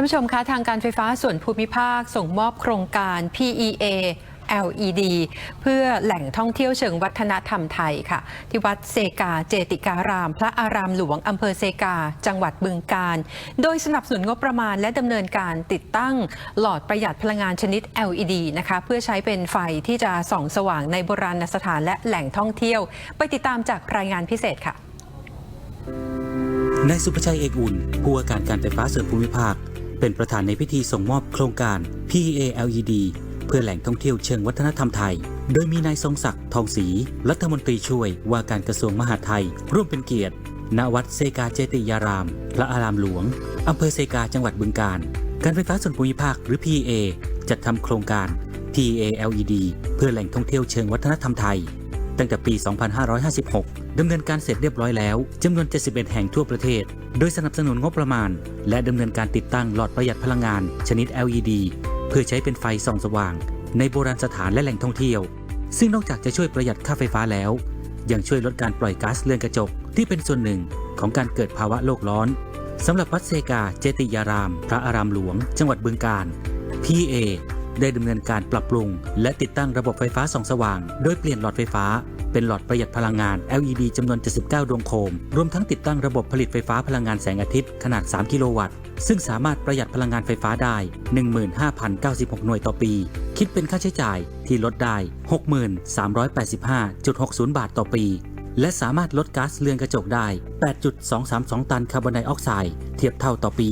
านผู้ชมคะทางการไฟฟ้าส่วนภูมิภาคส่งมอบโครงการ PEA LED เพื่อแหล่งท่องเที่ยวเชิงวัฒนธรรมไทยค่ะ ที่วัดเซกาเจติการาม พระอารามหลวงอำเภอเซกา จังหวัดบึงกาฬโดยสนับสนุนงบประมาณและดำเนินการติดตั้งหลอดประหยัดพลังงานชนิด LED นะคะ เพื่อใช้เป็นไฟที่จะส่องสว่างในโบราณสถานและแหล่งท่องเที่ยว ไปติดตามจากรายงานพิเศษค่ะนายสุภชัยเอกอุ่นผู้ว่าการการไฟฟ้าส่วนภูมิภาค เป็นประธานในพิธีส่งมอบโครงการ PALED เพื่อแหล่งท่องเที่ยวเชิงวัฒนธรรมไทย โดยมีนายทรงศักดิ์ทองศรีรัฐมนตรีช่วยว่าการกระทรวงมหาดไทย ร่วมเป็นเกียรติณวัดเซกาเจติยาราม พระอารามหลวง อำเภอเซกาจังหวัดบึงกาฬ การไฟฟ้าส่วนภูมิภาคหรือ PA จัดทำโครงการ PALED เพื่อแหล่งท่องเที่ยวเชิงวัฒนธรรมไทย ตั้งแต่ปี 2556 ดำเนินการเสร็จเรียบร้อยแล้วจำนวน 71 แห่งทั่วประเทศ โดยสนับสนุนงบประมาณ และดำเนินการติดตั้งหลอดประหยัดพลังงาน ชนิด LED เพื่อใช้เป็นไฟส่องสว่าง ในโบราณสถานและแหล่งท่องเที่ยว ซึ่งนอกจากจะช่วยประหยัดค่าไฟฟ้าแล้ว ยังช่วยลดการปล่อยก๊าซเรือนกระจกที่เป็นส่วนหนึ่งของการเกิดภาวะโลกร้อนสำหรับวัดเซกาเจติยาราม พระอารามหลวง จังหวัดบึงกาฬ PA ได้ดำเนินการปรับปรุง และติดตั้งระบบไฟฟ้าส่องสว่าง โดยเปลี่ยนหลอดไฟฟ้า เป็นหลอดประหยัดพลังงาน LED จำนวน 79 ดวงโคม รวมทั้งติดตั้งระบบผลิตไฟฟ้าพลังงานแสงอาทิตย์ขนาด 3 กิโลวัตต์ ซึ่งสามารถประหยัดพลังงานไฟฟ้าได้ 15,096 หน่วยต่อปี คิดเป็นค่าใช้จ่ายที่ลดได้ 6385.60 บาทต่อปีและสามารถลดก๊าซเรือนกระจกได้ 8.232 ตันคาร์บอนไดออกไซด์เทียบเท่าต่อปี